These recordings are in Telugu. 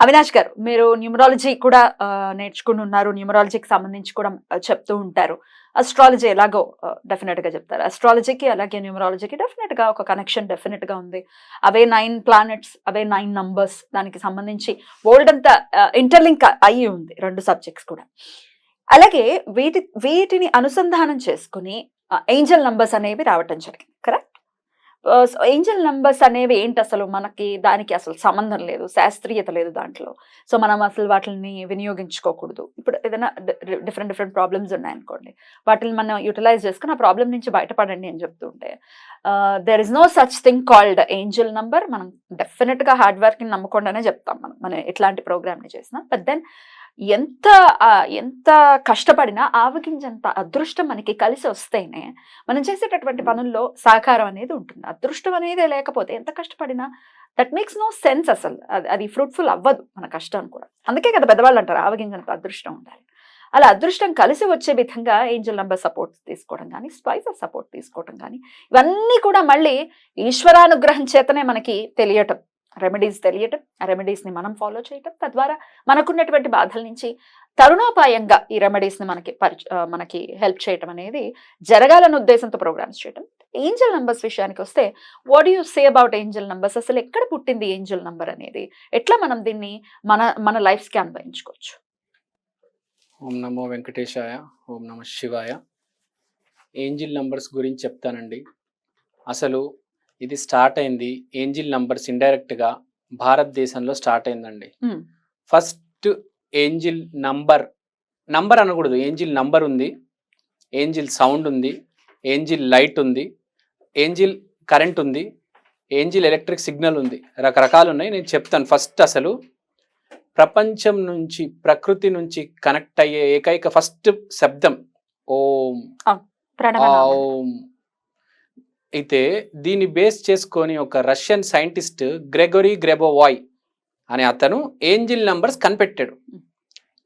అవినాష్ గారు మీరు న్యూమరాలజీ కూడా ఆ, నేర్చుకుని ఉన్నారు. న్యూమరాలజీకి సంబంధించి కూడా చెప్తూ ఉంటారు. అస్ట్రాలజీ ఎలాగో డెఫినెట్గా చెప్తారు. అస్ట్రాలజీకి అలాగే న్యూమరాలజీకి డెఫినెట్గా ఒక కనెక్షన్ డెఫినెట్గా ఉంది. అవే నైన్ ప్లానెట్స్ అవే నైన్ నంబర్స్ దానికి సంబంధించి వరల్డ్ అంతా ఇంటర్లింక్ అయ్యి ఉంది రెండు సబ్జెక్ట్స్ కూడా. అలాగే వీటి వీటిని అనుసంధానం చేసుకుని ఏంజల్ నంబర్స్ అనేవి రావటం జరిగింది కరెక్ట్ ఏంజల్ నంబర్స్ అనేవి ఏంటి అసలు? మనకి దానికి అసలు సంబంధం లేదు శాస్త్రీయత లేదు దాంట్లో. సో మనం అసలు వాటిని వినియోగించుకోకూడదు. ఇప్పుడు ఏదైనా డిఫరెంట్ డిఫరెంట్ ప్రాబ్లమ్స్ ఉన్నాయనుకోండి. వాటిని మనం యూటిలైజ్ చేసుకుని ఆ ప్రాబ్లం నుంచి బయటపడండి అని చెప్తుంటే there is no such thing called angel number మనం డెఫినెట్గా హార్డ్ వర్క్ని నమ్మకుండానే చెప్తాం మనం. మనం ఎట్లాంటి ప్రోగ్రామ్ని చేసినా. బట్ దెన్ ఎంత ఎంత కష్టపడినా ఆవగించంత అదృష్టం మనకి కలిసి వస్తేనే మనం చేసేటటువంటి పనుల్లో సహకారం అనేది ఉంటుంది. అదృష్టం అనేది లేకపోతే ఎంత కష్టపడినా దట్ మేక్స్ నో సెన్స్ అసలు. అది అది ఫ్రూట్ఫుల్ అవ్వదు మన కష్టం కూడా. అందుకే కదా పెద్దవాళ్ళు అంటారు ఆవగించినంత అదృష్టం ఉండాలి. అలా అదృష్టం కలిసి వచ్చే విధంగా ఏంజల్ నంబర్ సపోర్ట్ తీసుకోవడం కానీ స్పైసెస్ సపోర్ట్ తీసుకోవడం కానీ ఇవన్నీ కూడా మళ్ళీ ఈశ్వరానుగ్రహం చేతనే మనకి తెలియటం. రెమెడీస్ తెలియటం ఆ రెమెడీస్ని మనం ఫాలో చేయటం తద్వారా మనకున్నటువంటి బాధల నుంచి తరుణోపాయంగా ఈ రెమెడీస్ని మనకి పరిచ మనకి హెల్ప్ చేయటం అనేది జరగాలన్న ఉద్దేశంతో ప్రోగ్రామ్స్ చేయటం. ఏంజల్ నంబర్స్ విషయానికి వస్తే what you say about angel numbers అసలు ఎక్కడ పుట్టింది ఏంజల్ నంబర్ అనేది? ఎట్లా మనం దీన్ని మన మన లైఫ్స్కి అన్వయించుకోవచ్చు? ఓం నమో వెంకటేశాయ ఓం నమ శివాయ. ఏంజిల్ నంబర్స్ గురించి చెప్తానండి. అసలు ఇది స్టార్ట్ అయింది ఏంజిల్ నంబర్స్ ఇండైరెక్ట్గా భారతదేశంలో స్టార్ట్ అయిందండి. ఫస్ట్ ఏంజిల్ నంబర్ నంబర్ అనకూడదు ఏంజిల్ నంబర్ ఉంది ఏంజిల్ సౌండ్ ఉంది ఏంజిల్ లైట్ ఉంది ఏంజిల్ కరెంట్ ఉంది ఏంజిల్ ఎలక్ట్రిక్ సిగ్నల్ ఉంది రకరకాలు ఉన్నాయి నేను చెప్తాను ఫస్ట్ అసలు ప్రపంచం నుంచి ప్రకృతి నుంచి కనెక్ట్ అయ్యే ఏకైక ఫస్ట్ శబ్దం ఓం. ఓం అయితే దీన్ని బేస్ చేసుకొని ఒక రష్యన్ సైంటిస్ట్ గ్రెగొరీ గ్రెబోవాయ్ అనే అతను ఏంజిల్ నంబర్స్ కనిపెట్టాడు.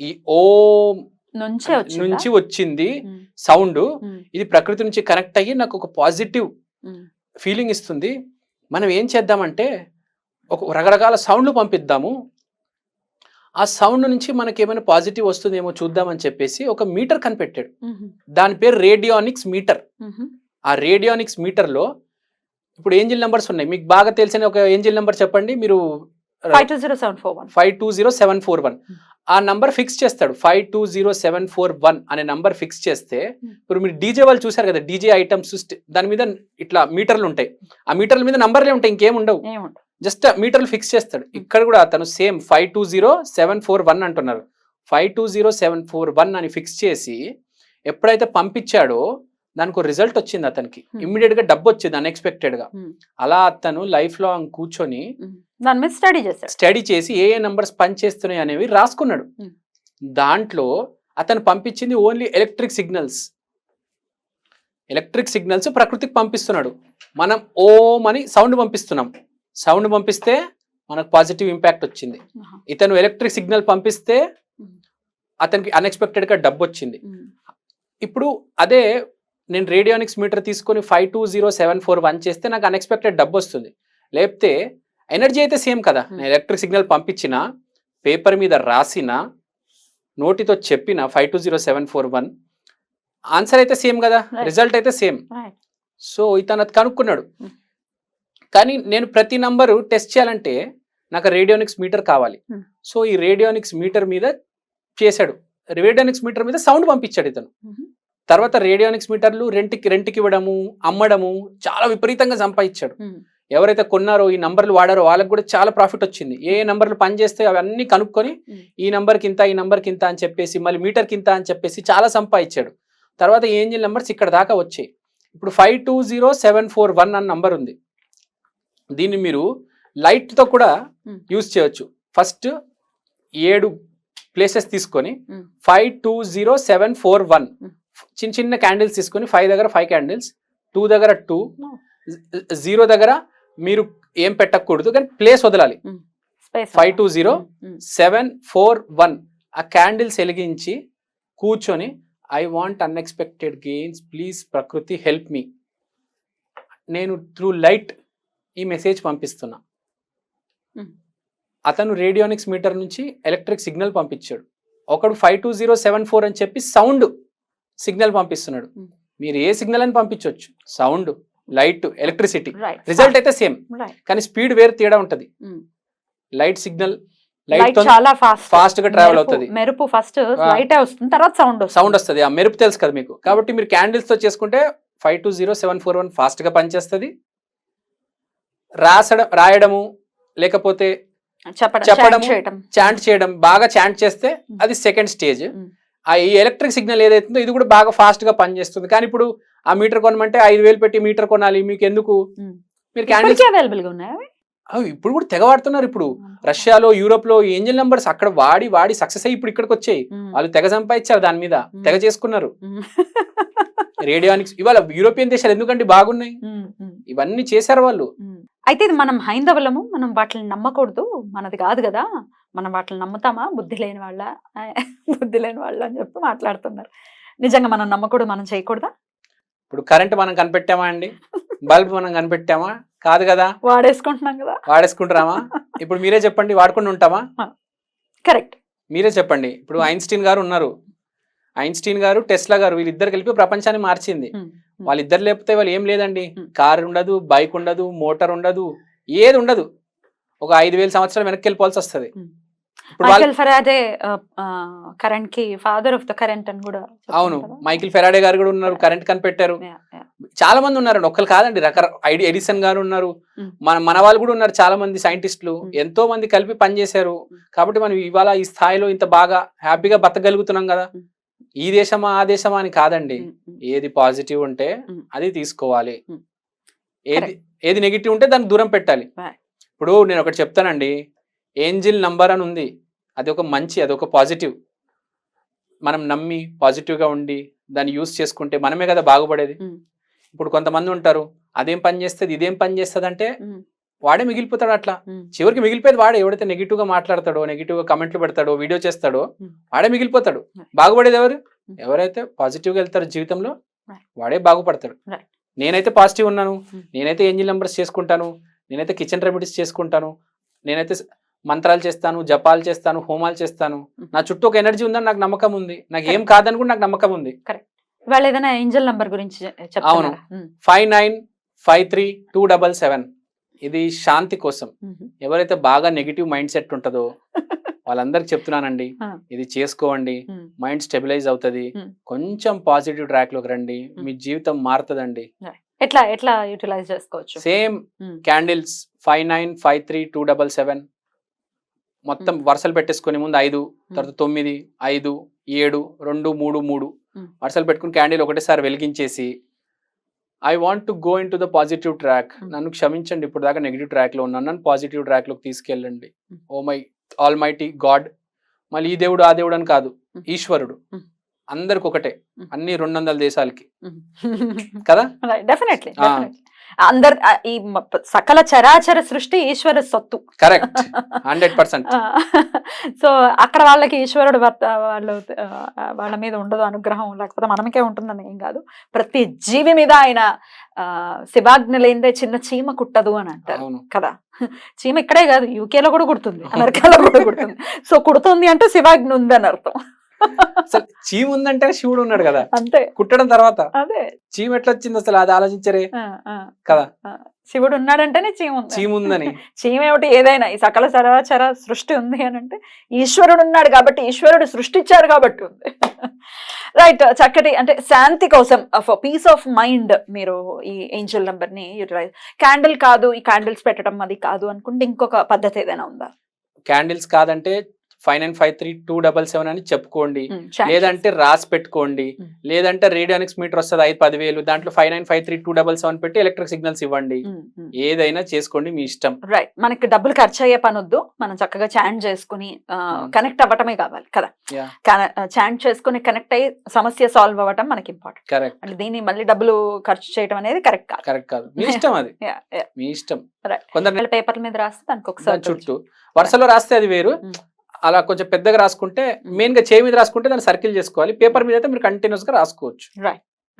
ఈ ఓం నుంచే వచ్చిందా? సౌండ్. ఇది ప్రకృతి నుంచి కనెక్ట్ అయ్యి నాకు ఒక పాజిటివ్ ఫీలింగ్ ఇస్తుంది. మనం ఏం చేద్దామంటే ఒక రకరకాల సౌండ్లు పంపిద్దాము. ఆ సౌండ్ నుంచి మనకి ఏమైనా పాజిటివ్ వస్తుందేమో చూద్దామని చెప్పేసి ఒక మీటర్ కనిపెట్టాడు. దాని పేరు రేడియోనిక్స్ మీటర్. ఆ రేడియోనిక్స్ మీటర్లో ఇప్పుడు ఏంజిల్ నెంబర్స్ ఉన్నాయి. మీకు బాగా తెలిసిన ఒక ఏంజిల్ నెంబర్ చెప్పండి. మీరు five two zero seven four one. Five two zero seven four one. Hmm. ఆ నంబర్ ఫిక్స్ చేస్తాడు. Five two zero seven four one అనే నంబర్ ఫిక్స్ చేస్తే Hmm. ఇప్పుడు మీరు డీజే వాళ్ళు చూసారు కదా డీజే ఐటమ్స్ దాని మీద ఇట్లా మీటర్లు ఉంటాయి. ఆ మీటర్ల మీద నంబర్లే ఉంటాయి ఇంకేం ఉండవు. జస్ట్ మీటర్లు ఫిక్స్ చేస్తాడు. ఇక్కడ కూడా అతను same five two zero seven four one అంటున్నారు. Five two zero seven four one అని ఫిక్స్ చేసి ఎప్పుడైతే పంపించాడో దానికి ఒక రిజల్ట్ వచ్చింది అతనికి. Hmm. ఇమ్మీడియట్గా డబ్బు వచ్చింది అన్ఎక్స్పెక్టెడ్గా. Hmm. అలా అతను లైఫ్ లాంగ్ కూర్చొని దాని మీద స్టడీ చేశాడు. స్టడీ చేసి ఏ ఏ నంబర్స్ పనిచేస్తున్నాయి అనేవి రాసుకున్నాడు. Hmm. దాంట్లో అతను పంపించింది only electric signals electric signals ప్రకృతికి పంపిస్తున్నాడు. మనం ఓం అని సౌండ్ పంపిస్తున్నాం. సౌండ్ పంపిస్తే మనకు పాజిటివ్ ఇంపాక్ట్ వచ్చింది. ఇతను ఎలక్ట్రిక్ సిగ్నల్ పంపిస్తే Hmm. అతనికి అన్ఎక్స్పెక్టెడ్గా డబ్బు వచ్చింది. ఇప్పుడు అదే నేను రేడియోనిక్స్ మీటర్ తీసుకొని five two zero seven four one చేస్తే నాకు అన్ఎక్స్పెక్టెడ్ డబ్బు వస్తుంది లేకపోతే ఎనర్జీ అయితే సేమ్ కదా Hmm. నేను ఎలక్ట్రిక్ సిగ్నల్ పంపించిన పేపర్ మీద రాసిన నోటితో చెప్పిన five two zero seven four one answer అయితే సేమ్ కదా. రిజల్ట్ అయితే సేమ్. సో ఇతను అది కనుక్కున్నాడు Hmm. కానీ నేను ప్రతి నంబరు టెస్ట్ చేయాలంటే నాకు రేడియోనిక్స్ మీటర్ కావాలి Hmm. సో ఈ రేడియోనిక్స్ మీటర్ మీద చేశాడు రేడియోనిక్స్ మీటర్ మీద సౌండ్ పంపించాడు ఇతను తర్వాత రేడియోనిక్స్ మీటర్లు రెంట్కి రెంట్కి ఇవ్వడము అమ్మడము చాలా విపరీతంగా సంపాదించాడు ఎవరైతే కొన్నారో ఈ నంబర్లు వాడారో వాళ్ళకి కూడా చాలా ప్రాఫిట్ వచ్చింది ఏ నంబర్లు పనిచేస్తే అవన్నీ కనుక్కొని. ఈ నంబర్కి ఇంత ఈ నంబర్కి ఇంత అని చెప్పేసి మళ్ళీ మీటర్కి ఇంత అని చెప్పేసి చాలా సంపాదించాడు తర్వాత ఏంజిల్ నెంబర్స్ ఇక్కడ దాకా వచ్చాయి ఇప్పుడు five two zero seven four one అన్న నంబర్ ఉంది దీన్ని మీరు లైట్తో కూడా. యూజ్ చేయొచ్చు ఫస్ట్ ఏడు ప్లేసెస్ తీసుకొని. Five two zero seven four one. చిన్న చిన్న క్యాండిల్స్ తీసుకొని ఫైవ్ దగ్గర ఫైవ్ క్యాండిల్స్ టూ దగ్గర టూ. జీరో దగ్గర మీరు ఏం పెట్టకూడదు కానీ ప్లేస్ వదలాలి. Five two zero seven four one ఆ క్యాండిల్స్ వెలిగించి కూర్చొని I want unexpected gains please ప్రకృతి హెల్ప్ మీ నేను త్రూ లైట్ ఈ మెసేజ్ పంపిస్తున్నా. Hmm. అతను రేడియోనిక్స్ మీటర్ నుంచి ఎలక్ట్రిక్ సిగ్నల్ పంపించాడు. ఒకడు five two zero seven four అని చెప్పి సౌండ్ సిగ్నల్ పంపిస్తున్నాడు. Hmm. మీరు ఏ సిగ్నల్ అని పంపించవచ్చు సౌండ్ లైట్ ఎలక్ట్రిసిటీ. రిజల్ట్ అయితే సేమ్. కానీ స్పీడ్ వేరు తేడా ఉంటది. లైట్ సిగ్నల్ లైట్ చాలా ఫాస్ట్ ఫాస్ట్గా ట్రావెల్ అవుతుంది. మెరుపు ఫస్ట్ లైట్ వస్తుంది తర్వాత సౌండ్ సౌండ్ వస్తుంది. ఆ మెరుపు తెలుసు కదా మీకు. కాబట్టి మీరు క్యాండిల్స్తో చేసుకుంటే five two zero seven four one ఫాస్ట్గా పనిచేస్తుంది. రాసడం రాయడము లేకపోతే చెప్పడం చాంట్ చేయడం. బాగా చాంట్ చేస్తే అది సెకండ్ స్టేజ్. ఆ ఈ ఎలక్ట్రిక్ సిగ్నల్ ఏదైతుందో ఇది కూడా బాగా ఫాస్ట్గా పనిచేస్తుంది కానీ ఇప్పుడు ఆ మీటర్ కొనమంటే ఐదు వేలు పెట్టి మీటర్ కొనాలి మీకు ఎందుకు. మీరు క్యాండిల్స్ ఇప్పటికీ అవైలబుల్గా ఉన్నాయా అవి? ఇప్పుడు కూడా తెగ వాడుతున్నారు ఇప్పుడు రష్యాలో యూరోప్లో ఏంజల్ నంబర్స్ అక్కడ వాడి వాడి సక్సెస్ అయ్యి ఇప్పుడు ఇక్కడికి వచ్చాయి. వాళ్ళు తెగ సంపాదించారు దాని మీద. తెగ చేసుకున్నారు. రేడియోనిక్స్ ఇవాళ యూరోపియన్ దేశాలు ఎందుకంటే బాగున్నాయి ఇవన్నీ చేశారు వాళ్ళు. అయితే ఇది మనం హైందవులము మనం వాటిని నమ్మకూడదు మనది కాదు కదా మనం వాటిని నమ్ముతామా? బుద్ధి లేని వాళ్ళ బుద్ధి లేని వాళ్ళ అని చెప్పి మాట్లాడుతున్నారు. నిజంగా మనం నమ్మకూడదు మనం చేయకూడదా? ఇప్పుడు కరెంట్ మనం కనిపెట్టామా అండి? బల్బ్ మనం కనిపెట్టామా? కాదు కదా? వాడేసుకుంటున్నాం కదా. వాడేసుకుంటామా ఇప్పుడు మీరే చెప్పండి వాడుకుండా ఉంటామా? కరెక్ట్ మీరే చెప్పండి. ఇప్పుడు ఐన్స్టీన్ గారు ఉన్నారు. ఐన్స్టీన్ గారు టెస్లా గారు వీళ్ళిద్దరు కలిపి ప్రపంచాన్ని మార్చింది. వాళ్ళిద్దరు లేకపోతే వాళ్ళు ఏం లేదండి. కార్ ఉండదు బైక్ ఉండదు మోటార్ ఉండదు ఏది ఉండదు. ఒక ఐదు వేల సంవత్సరాలు వెనక్కి వెళ్ళిపోవాల్సి వస్తుంది. మైకెల్ ఫెరాడే కరెంట్కి ఫాదర్ ఆఫ్ ద కరెంట్ అని కూడా అవును. మైకిల్ ఫెరాడే గారు కూడా ఉన్నారు కరెంట్ కనిపెట్టారు. చాలా మంది ఉన్నారండి ఒక్కరు కాదండి రకర ఐడి ఎడిసన్ గారు ఉన్నారు Mm. మన మన వాళ్ళు కూడా ఉన్నారు చాలా మంది సైంటిస్టులు Mm. ఎంతో మంది కలిపి పనిచేశారు Mm. కాబట్టి మనం ఇవాళ ఈ స్థాయిలో ఇంత బాగా హ్యాపీగా బతకగలుగుతున్నాం కదా. ఈ దేశమా ఆ దేశమా అని కాదండి. ఏది పాజిటివ్ ఉంటే. అది తీసుకోవాలి. ఏది ఏది నెగిటివ్ ఉంటే దానికి దూరం పెట్టాలి. ఇప్పుడు నేను ఒకటి చెప్తానండి ఏంజిల్ నంబర్ అని ఉంది అది ఒక మంచి అది ఒక పాజిటివ్ మనం నమ్మి పాజిటివ్గా ఉండి దాన్ని యూస్ చేసుకుంటే మనమే కదా బాగుపడేది. ఇప్పుడు కొంతమంది ఉంటారు అదేం పని చేస్తుంది ఇదేం పని చేస్తుంది అంటే. వాడే మిగిలిపోతాడు అట్లా. చివరికి మిగిలిపోయేది వాడే ఎవడైతే నెగిటివ్గా మాట్లాడతాడో నెగిటివ్గా కమెంట్లు పెడతాడో వీడియో చేస్తాడో. వాడే మిగిలిపోతాడు. బాగుపడేది ఎవరు. ఎవరైతే పాజిటివ్గా వెళ్తారో జీవితంలో. వాడే బాగుపడతాడు. నేనైతే పాజిటివ్ ఉన్నాను. నేనైతే ఏంజిల్ నెంబర్స్ చేసుకుంటాను నేనైతే కిచెన్ రెమెడీస్ చేసుకుంటాను నేనైతే మంత్రాలు చేస్తాను జపాలు చేస్తాను హోమాలు చేస్తాను. నా చుట్టూ ఒక ఎనర్జీ ఉందని నాకు నమ్మకం ఉంది. నాకు ఏం కాదని కూడా నాకు నమ్మకం ఉంది. వాళ్ళు ఏదైనా ఏంజల్ నంబర్ గురించి ఉమ్, five nine five three two double seven. ఇది శాంతి కోసం. ఎవరైతే బాగా నెగిటివ్ మైండ్ సెట్ ఉంటుందో వాళ్ళందరికి చెప్తున్నానండి. ఇది చేసుకోండి. మైండ్ స్టెబిలైజ్ అవుతుంది. కొంచెం పాజిటివ్ ట్రాక్లోకి రండి మీ జీవితం మారుతుందండి. ఎట్లా ఎట్లా యూటిలైజ్ చేసుకోవచ్చు? Same candles five nine five three two double seven. మొత్తం వరుసలు పెట్టేసుకొని ముందు ఐదు తర్వాత తొమ్మిది ఐదు ఏడు రెండు మూడు మూడు. వరుసలు పెట్టుకుని క్యాండిల్ ఒకటేసారి వెలిగించేసి I want to go into the positive track. నన్ను క్షమించండి ఇప్పుడు దాకా నెగిటివ్ ట్రాక్లో ఉన్నాను నన్ను పాజిటివ్ ట్రాక్లోకి తీసుకెళ్ళండి. Oh my almighty God మళ్ళీ ఈ దేవుడు ఆ దేవుడు అని కాదు. ఈశ్వరుడు. అందరికి ఒకటే. అన్ని రెండు వందల దేశాలకి. కదా. డెఫినెట్లీ అందరు ఈ సకల చరాచర సృష్టి ఈశ్వర సొత్తు. కరెక్ట్. Hundred percent. సో అక్కడ వాళ్ళకి ఈశ్వరుడు వాళ్ళు వాళ్ళ మీద ఉండదు అనుగ్రహం లేకపోతే మనమకే ఉంటుందని ఏం కాదు. ప్రతి జీవి మీద ఆయన శివాజ్ఞ లేనిదే చిన్న చీమ కుట్టదు అని అంటారు కదా. చీమ ఇక్కడే కాదు యూకేలో కూడా కుడుతుంది అమెరికాలో కూడా కుడుతుంది. సో కుడుతుంది అంటే శివాజ్ఞ ఉంది అని అర్థం అసలు చీమ ఉందంటే శివుడు ఉన్నాడు కదా. అంతే. కుట్టడం తర్వాత? అదే. చీమ ఎట్లా వచ్చింది అసలు? అది ఆలోచించరే. కదా. శివుడు ఉన్నాడంటేనే చీమ ఉంది. చీమ ఉందని. చీమ ఏమిటి? ఏదైనా ఈ సకల చరాచర సృష్టి ఉంది అని అంటే ఈశ్వరుడు ఉన్నాడు కాబట్టి ఈశ్వరుడు సృష్టించారు కాబట్టి ఉంది. రైట్ చక్కటి అంటే శాంతి కోసం పీస్ ఆఫ్ మైండ్ మీరు ఈ ఏంజల్ నెంబర్ని యూటిలైజ్ క్యాండిల్ కాదు ఈ క్యాండిల్స్ పెట్టడం అది కాదు అనుకుంటే ఇంకొక పద్ధతి ఏదైనా ఉందా? క్యాండిల్స్ కాదంటే five nine five three two double seven అని చెప్పుకోండి. లేదంటే రాసి పెట్టుకోండి. లేదంటే రేడియోనిక్స్ మీటర్ వస్తుంది ఐదు పదివేలు దాంట్లో five nine five three two double seven పెట్టి ఎలక్ట్రిక్ సిగ్నల్స్ ఇవ్వండి. ఏదైనా చేసుకోండి మీ ఇష్టం. రైట్ మనకి డబ్బులు ఖర్చు అయ్యే పని వద్దు. మనం చక్కగా చాంట్ చేసుకుని. కనెక్ట్ అవ్వటమే కావాలి కదా. చాంట్ చేసుకుని కనెక్ట్ అయ్యి సమస్య సాల్వ్ అవ్వటం మనకి ఇంపార్టెంట్ కరెక్ట్ అంటే దీన్ని మళ్ళీ డబ్బులు ఖర్చు చేయడం అనేది కరెక్ట్ కాదు. కరెక్ట్ కాదు. మీ ఇష్టం అది. మీ ఇష్టం. కొందరు పేపర్ల మీద రాస్తే దానికి దాని ఒకసారి చుట్టూ వరుసలో రాస్తే అది వేరు. అలా కొంచెం పెద్దగా రాసుకుంటే మెయిన్గా చేయి మీద రాసుకుంటే దాన్ని సర్కిల్ చేసుకోవాలి. పేపర్ మీద అయితే మీరు కంటిన్యూస్గా రాసుకోవచ్చు.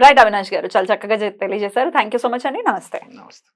రైట్ అవినాష్ గారు. చాలా చక్కగా చె- తెలియజేశారు. థ్యాంక్ యూ సో మచ్ అండి. నమస్తే. నమస్తే.